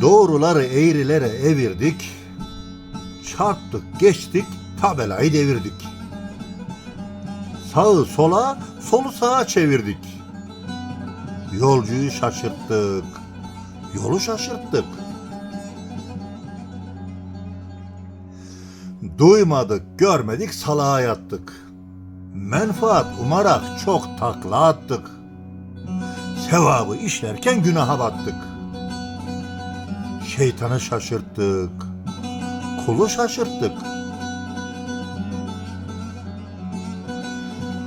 Doğruları eğrilere evirdik. Çarptık, geçtik, tabelayı devirdik. Sağı sola, solu sağa çevirdik. Yolcuyu şaşırttık. Yolu şaşırttık. Duymadık, görmedik, salağa yattık. Menfaat umarak çok takla attık. Sevabı işlerken günaha battık. Şeytanı şaşırttık. Kulu şaşırttık.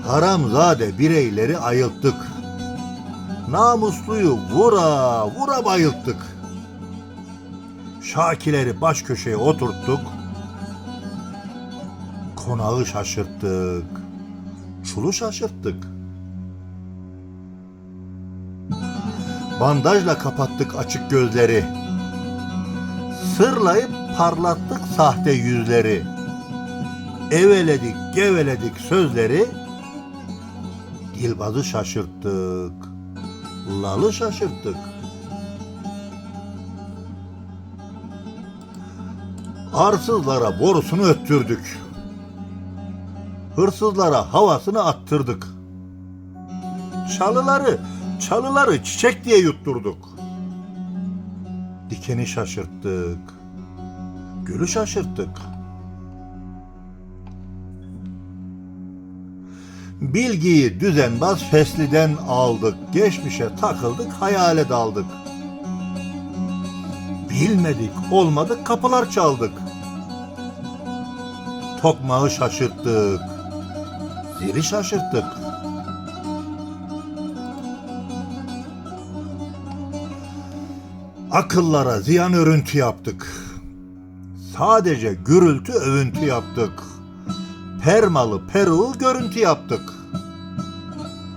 Haramzade bireyleri ayılttık. Namusluyu vura vura bayılttık. Şakileri baş köşeye oturttuk. Konağı şaşırttık. Çulu şaşırttık. Bandajla kapattık açık gözleri. Sırlayıp parlattık sahte yüzleri. Eveledik, geveledik sözleri. Dilbazı şaşırttık. Lalı şaşırttık. Arsızlara borusunu öttürdük. Hırsızlara havasını attırdık. Çalıları, çalıları çiçek diye yutturduk. Dikeni şaşırttık. Gülü şaşırttık. Bilgiyi düzenbaz fesliden aldık. Geçmişe takıldık, hayale daldık. Bilmedik, olmadık, kapılar çaldık. Tokmağı şaşırttık. Zili şaşırttık. Akıllara ziyan örüntü yaptık. Sadece gürültü övüntü yaptık. Permalı peruğu görüntü yaptık.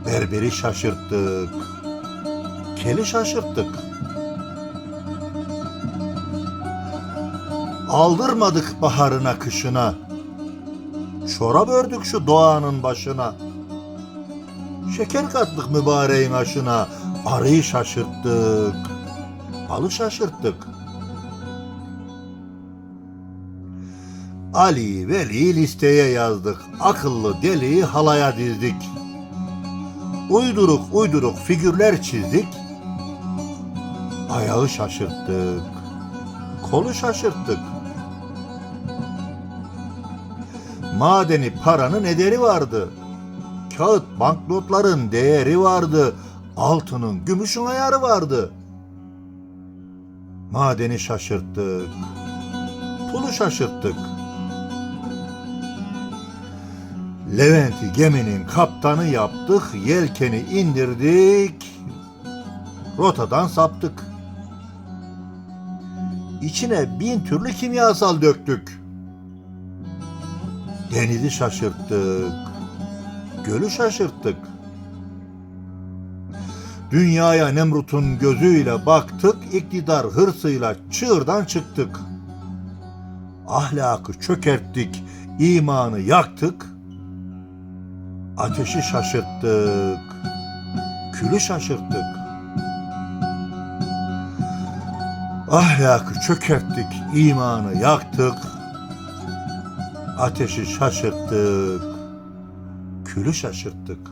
Berberi şaşırttık. Keli şaşırttık. Aldırmadık baharına kışına. Çorap ördük şu doğanın başına. Şeker kattık mübareğin aşına. Arıyı şaşırttık. Balı şaşırttık. Ali Veli listeye yazdık. Akıllı deliyi halaya dizdik. Uyduruk uyduruk figürler çizdik. Ayağı şaşırttık. Kolu şaşırttık. Madeni paranın ederi vardı. Kağıt banknotların değeri vardı. Altının, gümüşün ayarı vardı. Madeni şaşırttık. Pulu şaşırttık. Levent'i geminin kaptanı yaptık, yelkeni indirdik, rotadan saptık. İçine bin türlü kimyasal döktük. Denizi şaşırttık, gölü şaşırttık. Dünyaya Nemrut'un gözüyle baktık, iktidar hırsıyla çığırdan çıktık. Ahlakı çökerttik, imanı yaktık, ateşi şaşırttık, külü şaşırttık. Ahlakı çökerttik, imanı yaktık, ateşi şaşırttık, külü şaşırttık.